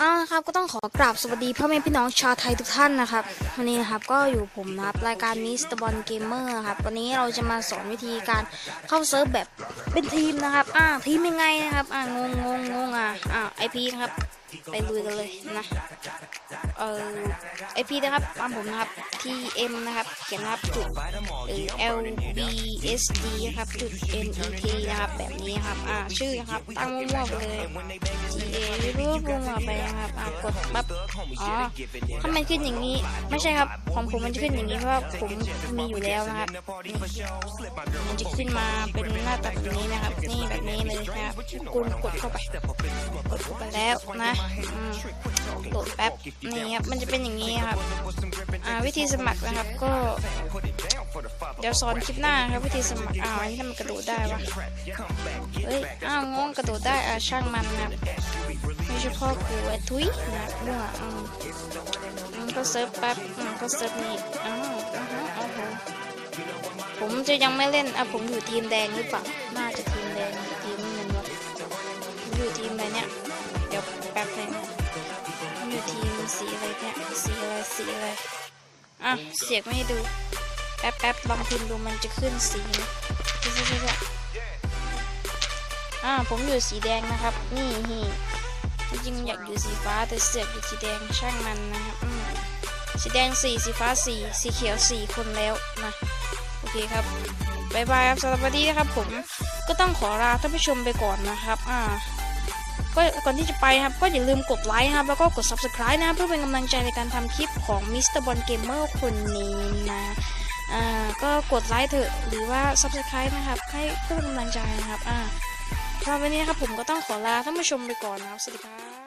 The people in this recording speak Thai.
อ่าครับก็ต้องขอกราบสวัสดีพ่อแม่พี่น้องชาวไทยทุกท่านนะครับวันนี้นะครับก็อยู่ผมนะครับรายการมิสเตอร์บอลเกมเมอร์ครับวันนี้เราจะมาสอนวิธีการเข้าเซิร์ฟแบบเป็นทีมนะครับ อ่าทีมยังไงนะครับ อ่างงงงงงอะอ่าไอพีนะครับไปลุยกันเลยนะเอ่อไอพีนะครับตามผมนะครับ T M นะครับเขียนนะครับจุดเออ L B S D นะครับจุด N E T นะครับแบบนี้ครับอ่าชื่อครับตั้งมั่วๆไปเลย G A รูปลงมาไปนะครับอ่ากดปั๊บอ๋อถ้ามันขึ้นอย่างนี้ ไม่ใช่ครับของผมมันจะขึ้นอย่างนี้เพราะว่าผมมีอยู่แล้วนะครับนี่มันจะขึ้นมาเป็นหน้าตาแบบนี้นะครับ นี่แบบนี้เลยนะครับกุลกดเข้าไปกดเข้าไปแล้วนะอืมโหลดแป๊บนี่ครับมันจะเป็นอย่างนี้ครับอ่าวิธีสมัครนะครับก็เดี๋ยวสอนคลิปหน้าครับวิธีสมัครอ้าวนนี้ทำไมกระโดดได้วะเฮ้ยอ้าวงงกระโดดได้อ่าช่างมันนะไม่ใช่พ่อกูไอ้ทุยนะเมั่อืมอืมก็เซิร์ฟแป๊บอืมก็เซิร์ฟนี่อ้าวอ้าวอ้าวอ้าวผมจะยังไม่เล่นอะผมอยู่ทีมแดงหรือเปล่าน่าจะทีมแดงทีมเงินวะผมอยู่ทีมอะไรเนี่ยเดี๋ยวแป๊บนึงผมอยู่ทีมสีอะไรเนี่ยสีอะไรสีอะไรอะเสียงไม่ให้ดู แป๊บแป๊บลองพิมพ์ดูมันจะขึ้นสีนะใช่ใช่ใช่อ่าผมอยู่สีแดงนะครับ นี่นี่จริงอยากอยู่สีฟ้าแต่เสือกอยู่สีแดงช่างมันนะครับสีแดงสี่สีฟ้าสี่สีเขียวสี่คนแล้วนะโอเคครับบายบายครับสำหรับวันนี้นะครับ ผมก็ต้องขอลาท่านผู้ชมไปก่อนนะครับอ่าก็ก่อนที่จะไปครับ ก็อย่าลืมกดไลค์นะครับ แล้วก็กด subscribe นะเพื่อเป็นกำลังใจในการทำคลิปของ Mr. Bon Gamer คนนี้นะ อ่าก็กดไลค์เถอะหรือว่า subscribe นะครับ ให้เพื่อเป็นกำลังใจนะครับอ่าสำหรับวันนี้นะครับผมก็ต้องขอลาท่านผู้ชมไปก่อนนะครับ สวัสดีครับ